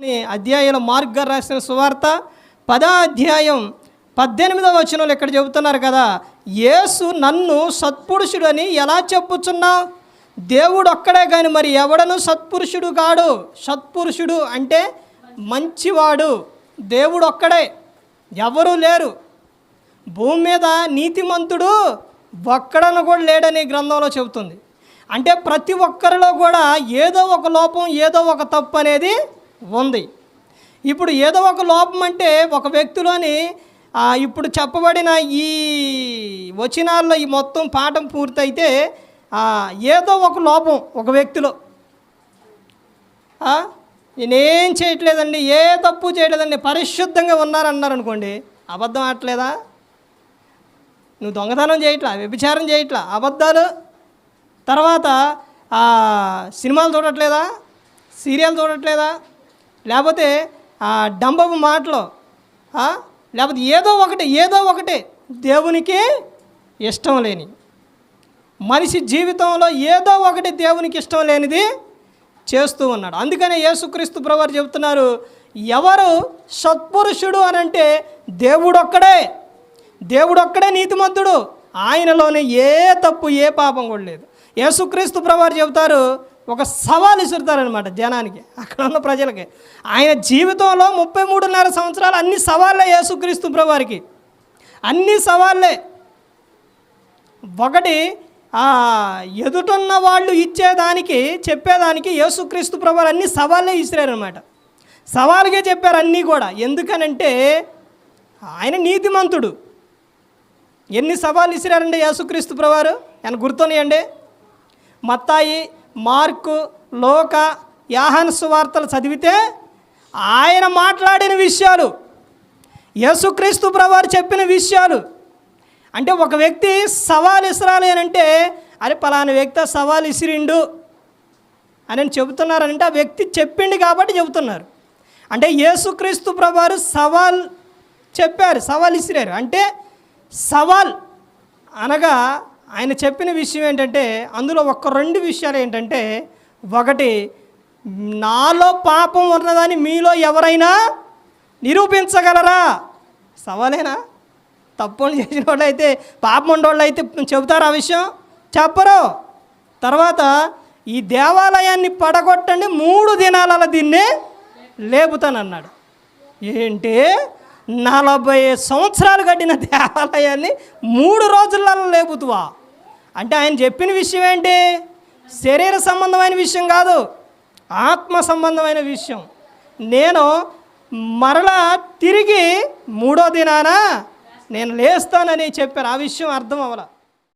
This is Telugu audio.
అధ్యాయంలో మార్క్ గారు రాసిన సువార్త పదా అధ్యాయం పద్దెనిమిదవ వచనంలో ఇక్కడ చెబుతున్నారు కదా యేసు నన్ను సత్పురుషుడు అని ఎలా చెప్పుచున్నావు దేవుడు ఒక్కడే కానీ మరి ఎవడను సత్పురుషుడు కాడు? సత్పురుషుడు అంటే మంచివాడు. దేవుడు ఒక్కడే. ఎవరూ లేరు. భూమి మీద నీతిమంతుడు ఒక్కడను కూడా లేడని గ్రంథంలో చెబుతుంది. అంటే ప్రతి ఒక్కరిలో కూడా ఏదో ఒక లోపం ఏదో ఒక తప్పు అనేది ఉంది. ఇప్పుడు ఏదో ఒక లోపం అంటే ఒక వ్యక్తిలోని ఇప్పుడు చెప్పబడిన ఈ వచనాల్లో ఈ మొత్తం పాఠం పూర్తయితే ఏదో ఒక లోపం ఒక వ్యక్తిలో. నేనేం చేయట్లేదండి ఏ తప్పు చేయలేదండి పరిశుద్ధంగా ఉన్నారన్నారు అనుకోండి అబద్ధం ఆడట్లేదా? నువ్వు దొంగతనం చేయట్లా వ్యభిచారం చేయట్లా అబద్ధాలు? తర్వాత సినిమాలు చూడట్లేదా? సీరియల్ చూడట్లేదా? లేకపోతే ఆ, డంబపు మాటలు లేకపోతే ఏదో ఒకటి ఏదో ఒకటి దేవునికి ఇష్టం లేని మనిషి జీవితంలో ఏదో ఒకటి దేవునికి ఇష్టం లేనిది చేస్తూ ఉన్నాడు. అందుకనే యేసుక్రీస్తు ప్రవారు చెబుతున్నారు ఎవరు సత్పురుషుడు అని అంటే దేవుడొక్కడే దేవుడొక్కడే నీతిమంతుడు. ఆయనలోనే ఏ తప్పు ఏ పాపం కూడా లేదు. యేసుక్రీస్తు ప్రవారు చెబుతారు ఒక సవాల్ ఇసురుతారనమాట జనానికి అక్కడ ఉన్న ప్రజలకి. ఆయన జీవితంలో ముప్పై మూడున్నర సంవత్సరాలు అన్ని సవాళ్ళే యేసుక్రీస్తు ప్రభువారికి. అన్ని సవాళ్ళే. ఒకటి ఎదుటున్న వాళ్ళు ఇచ్చేదానికి చెప్పేదానికి యేసుక్రీస్తు ప్రభు అన్ని సవాళ్ళే ఇసిరారనమాట సవాలుగా చెప్పారు అన్నీ కూడా. ఎందుకనంటే ఆయన నీతిమంతుడు. ఎన్ని సవాళ్ళు ఇసిరారండి యేసుక్రీస్తు ప్రభువారు? ఆయన గుర్తున్నాయండి? మత్తాయి మార్కు లోక యాహన్ సువార్తలు చదివితే ఆయన మాట్లాడిన విషయాలు యేసుక్రీస్తు ప్రభువారు చెప్పిన విషయాలు. అంటే ఒక వ్యక్తి సవాల్ ఇసరాలి అని అంటే అరే పలానా వ్యక్తి ఆ సవాల్ ఇసిరిండు అని చెబుతున్నారంటే ఆ వ్యక్తి చెప్పిండు కాబట్టి చెబుతున్నారు. అంటే యేసుక్రీస్తు ప్రభువారు సవాల్ చెప్పారు సవాల్ ఇసిరారు. అంటే సవాల్ అనగా ఆయన చెప్పిన విషయం ఏంటంటే అందులో ఒక రెండు విషయాలు ఏంటంటే ఒకటి నాలో పాపం ఉన్నదని మీలో ఎవరైనా నిరూపించగలరా? సవాలేనా? తప్పులు చేసిన వాళ్ళు అయితే పాపం ఉండేవాళ్ళు అయితే చెబుతారు ఆ విషయం? చెప్పరు. తర్వాత ఈ దేవాలయాన్ని పడగొట్టండి మూడు దినాల దీన్నే లేపుతానన్నాడు. ఏంటి? నలభై సంవత్సరాలు కట్టిన దేవాలయాన్ని మూడు రోజులలో లేపుతువా? అంటే ఆయన చెప్పిన విషయం ఏంటి? శరీర సంబంధమైన విషయం కాదు ఆత్మ సంబంధమైన విషయం. నేను మరలా తిరిగి మూడో దినాన నేను లేస్తానని చెప్పారు. ఆ విషయం అర్థం అవ్వాలి.